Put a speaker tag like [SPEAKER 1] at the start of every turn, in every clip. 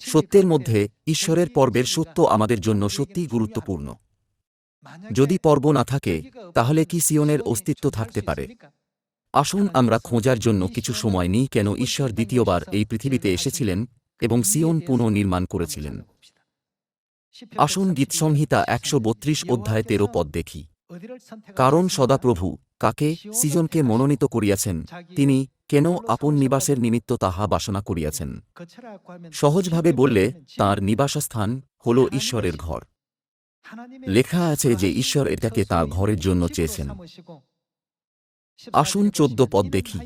[SPEAKER 1] সত্যের মধ্যে ঈশ্বরের পর্বের সত্য আমাদের জন্য সত্যিই গুরুত্বপূর্ণ। যদি পর্ব না থাকে তাহলে কি সিয়নের অস্তিত্ব থাকতে পারে? আসুন আমরা খোঁজার জন্য কিছু সময় নিই কেন ঈশ্বর দ্বিতীয়বার এই পৃথিবীতে এসেছিলেন এবং সিয়ন পুনর্নির্মাণ করেছিলেন। আসুন গীতসংহিতা একশো বত্রিশ অধ্যায় তেরো পদ দেখি। কারণ সদাপ্রভু কাকে সিজনকে মনোনীত করিয়াছেন তিনি কেন আপন নিবাসের নিমিত্ত তাহা বাসনা করিয়াছেন? সহজভাবে বললে, তাঁর নিবাসস্থান হল ঈশ্বরের ঘর। লেখা আছে যে ঈশ্বর এটাকে তাঁর ঘরের জন্য চেয়েছেন। আসুন চোদ্দ পদ দেখি।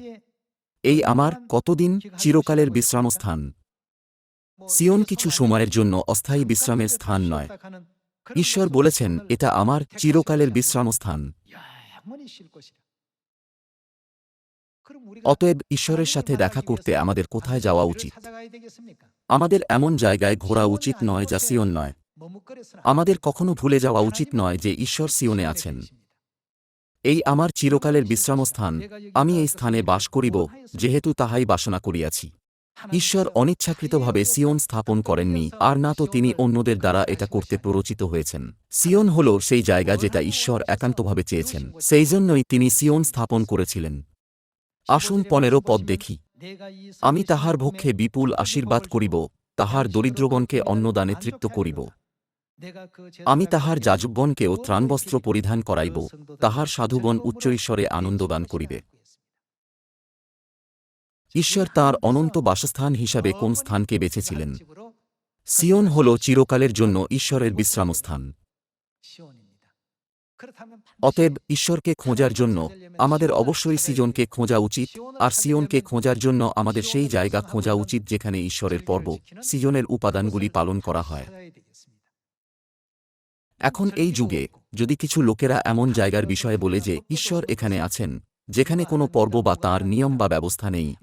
[SPEAKER 1] এই আমার কতদিন চিরকালের বিশ্রামস্থান? সিয়ন কিছু সময়ের জন্য অস্থায়ী বিশ্রামের স্থান নয়। ঈশ্বর বলেছেন, এটা আমার চিরকালের বিশ্রামস্থান। অতএব ঈশ্বরের সাথে দেখা করতে আমাদের কোথায় যাওয়া উচিত? আমাদের এমন জায়গায় ঘোরা উচিত নয় যা সিয়ন নয়। আমাদের কখনো ভুলে যাওয়া উচিত নয় যে ঈশ্বর সিয়নে আছেন। এই আমার চিরকালের বিশ্রামস্থান। আমি এই স্থানে বাস করিব যেহেতু তাহাই বাসনা করিয়াছি। ঈশ্বর অনিচ্ছাকৃতভাবে সিয়ন স্থাপন করেননি আর না তো তিনি অন্যদের দ্বারা এটা করতে প্ররোচিত হয়েছেন। সিয়ন হল সেই জায়গা যেটা ঈশ্বর একান্তভাবে চেয়েছেন। সেই জন্যই তিনি সিয়ন স্থাপন করেছিলেন। আসুন পনেরো পদ দেখি। আমি তাহার ভক্ষে বিপুল আশীর্বাদ করিব, তাহার দরিদ্রগণকে অন্নদানে তৃপ্ত করিব। আমি তাহার যাজকগণকেও ত্রাণবস্ত্র পরিধান করাইব, তাহার সাধুগণ উচ্চ ঈশ্বরে আনন্দদান করিবে। ঈশ্বর তাঁর অনন্ত বাসস্থান হিসাবে কোন স্থানকে বেছেছিলেন? সিয়ন হল চিরকালের জন্য ঈশ্বরের বিশ্রামস্থান। অতএব ঈশ্বরকে খোঁজার জন্য আমাদের অবশ্যই সিজনকে খোঁজা উচিত আর সিয়নকে খোঁজার জন্য আমাদের সেই জায়গা খোঁজা উচিত যেখানে ঈশ্বরের পর্ব সিজনের উপাদানগুলি পালন করা হয়। এখন এই যুগে যদি কিছু লোকেরা এমন জায়গার বিষয়ে বলে যে ঈশ্বর এখানে আছেন যেখানে কোনো পর্ব বা তাঁর নিয়ম বা ব্যবস্থা নেই।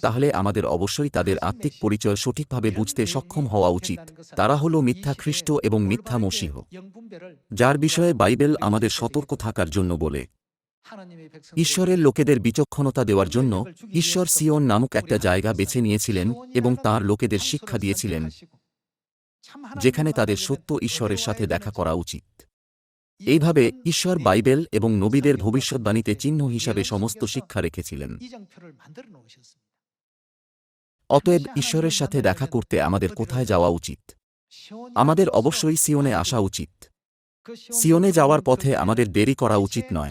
[SPEAKER 1] তাহলে আমাদের অবশ্যই তাদের আত্মিক পরিচয় সঠিকভাবে বুঝতে সক্ষম হওয়া উচিত। তারা হল মিথ্যা খ্রিস্ট এবং মিথ্যা মসীহ যার বিষয়ে বাইবেল আমাদের সতর্ক থাকার জন্য বলে। ঈশ্বরের লোকেদের বিচক্ষণতা দেওয়ার জন্য ঈশ্বর সিয়ন নামক একটা জায়গা বেছে নিয়েছিলেন এবং তার লোকেদের শিক্ষা দিয়েছিলেন যেখানে তাদের সত্য ঈশ্বরের সাথে দেখা করা উচিত। এইভাবে ঈশ্বর বাইবেল এবং নবীদের ভবিষ্যৎবাণীতে চিহ্ন হিসাবে সমস্ত শিক্ষা রেখেছিলেন। অতএব ঈশ্বরের সাথে দেখা করতে আমাদের কোথায় যাওয়া উচিত? আমাদের অবশ্যই সিওনে আসা উচিত। সিওনে যাওয়ার পথে আমাদের দেরি করা উচিত নয়।